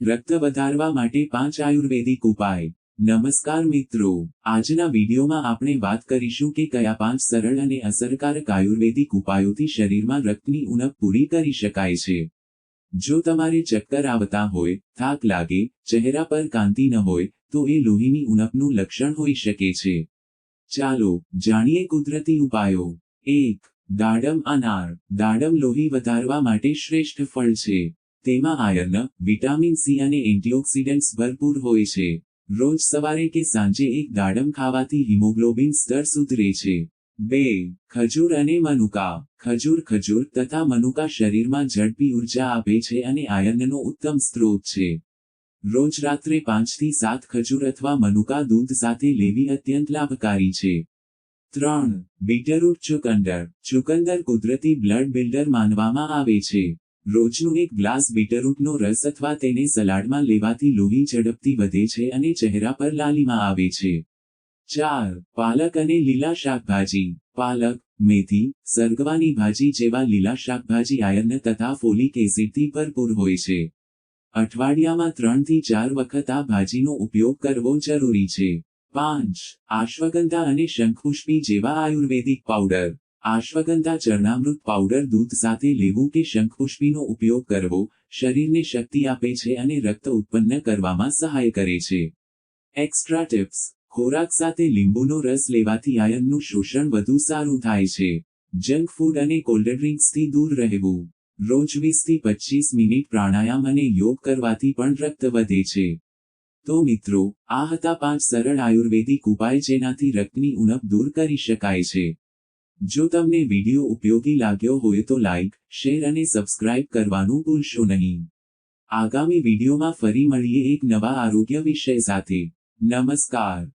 રક્ત વધારવા માટે પાંચ આયુર્વેદિક ઉપાય. નમસ્કાર મિત્રો, આજના વિડીયોમાં આપણે વાત કરીશું કે કયા પાંચ સરળ અને અસરકારક આયુર્વેદિક ઉપાયોથી શરીરમાં રક્તની ઉણપ પૂરી કરી શકાય છે. જો તમારે ચક્કર આવતા હોય, થાક લાગે, ચહેરા પર કાંતિ ન હોય, તો એ લોહીની ઉણપનું લક્ષણ હોઈ શકે છે. ચાલો, જાણીએ કુદરતી ઉપાયો. એક, દાડમ અનાર. દાડમ લોહી વધારવા માટે શ્રેષ્ઠ ફળ છે. તેમાં આયર્ન વિટામિન સી અને એન્ટીઓક્સિડન્ટ્સ ભરપૂર હોય છે. રોજ સવારે કે સાંજે એક દાડમ ખાવાથી હિમોગ્લોબિન સ્તર સુધરે છે. બે, ખજૂર અને મનુકા. ખજૂર ખજૂર તથા મનુકા શરીરમાં ઝડપી ઊર્જા આપે છે અને આયર્નનો ઉત્તમ સ્ત્રોત છે. રોજ રાત્રે પાંચથી સાત ખજૂર અથવા મનુકા દૂધ સાથે લેવી અત્યંત લાભકારી છે. ત્રણ, બીટરૂટ ચુકંદર. ચુકંદર કુદરતી બ્લડ બિલ્ડર માનવામાં આવે છે. રોજનું એક ગ્લાસ બીટરૂટનો રસ અથવા તેને સલાડમાં લેવાથી લોહી ઝડપથી વધે છે અને ચહેરા પર લાલીમાં આવે છે. ચાર, પાલક અને લીલા શાકભાજી. પાલક, મેથી, સરગવાની ભાજી જેવા લીલા શાકભાજી આયર્ન તથા ફોલિક એસિડથી ભરપૂર હોય છે. અઠવાડિયામાં ત્રણથી ચાર વખત આ ભાજીનો ઉપયોગ કરવો જરૂરી છે. પાંચ, આશ્વગંધા અને શંખપુષ્પી જેવા આયુર્વેદિક પાવડર. આશ્વગંધા ચરણામૃત પાવડર દૂધ સાથે લેવું કે શંખપુષ્પીનો ઉપયોગ કરવો શરીરને શક્તિ આપે છે અને રક્ત ઉત્પન્ન કરવામાં સહાય કરે છે. એક્સ્ટ્રા ટિપ્સ ખોરાક સાથે લીંબુનો રસ લેવાથી આયનનું શોષણ વધુ સારું થાય છે. જંક ફૂડ અને કોલ્ડ ડ્રિંક્સથી દૂર રહેવું. રોજ વીસથી પચીસ મિનિટ પ્રાણાયામ અને યોગ કરવાથી પણ રક્ત વધે છે. તો મિત્રો, આ હતા પાંચ સરળ આયુર્વેદિક ઉપાય જેનાથી રક્તની ઉણપ દૂર કરી શકાય છે. જો તમને વીડિયો ઉપયોગી લાગ્યો હોય તો લાઇક શેર અને સબસ્ક્રાઇબ કરવાનું ભૂલશો નહીં. આગામી વિડીયોમાં ફરી મળીએ એક નવા આરોગ્ય વિષય સાથે. નમસ્કાર.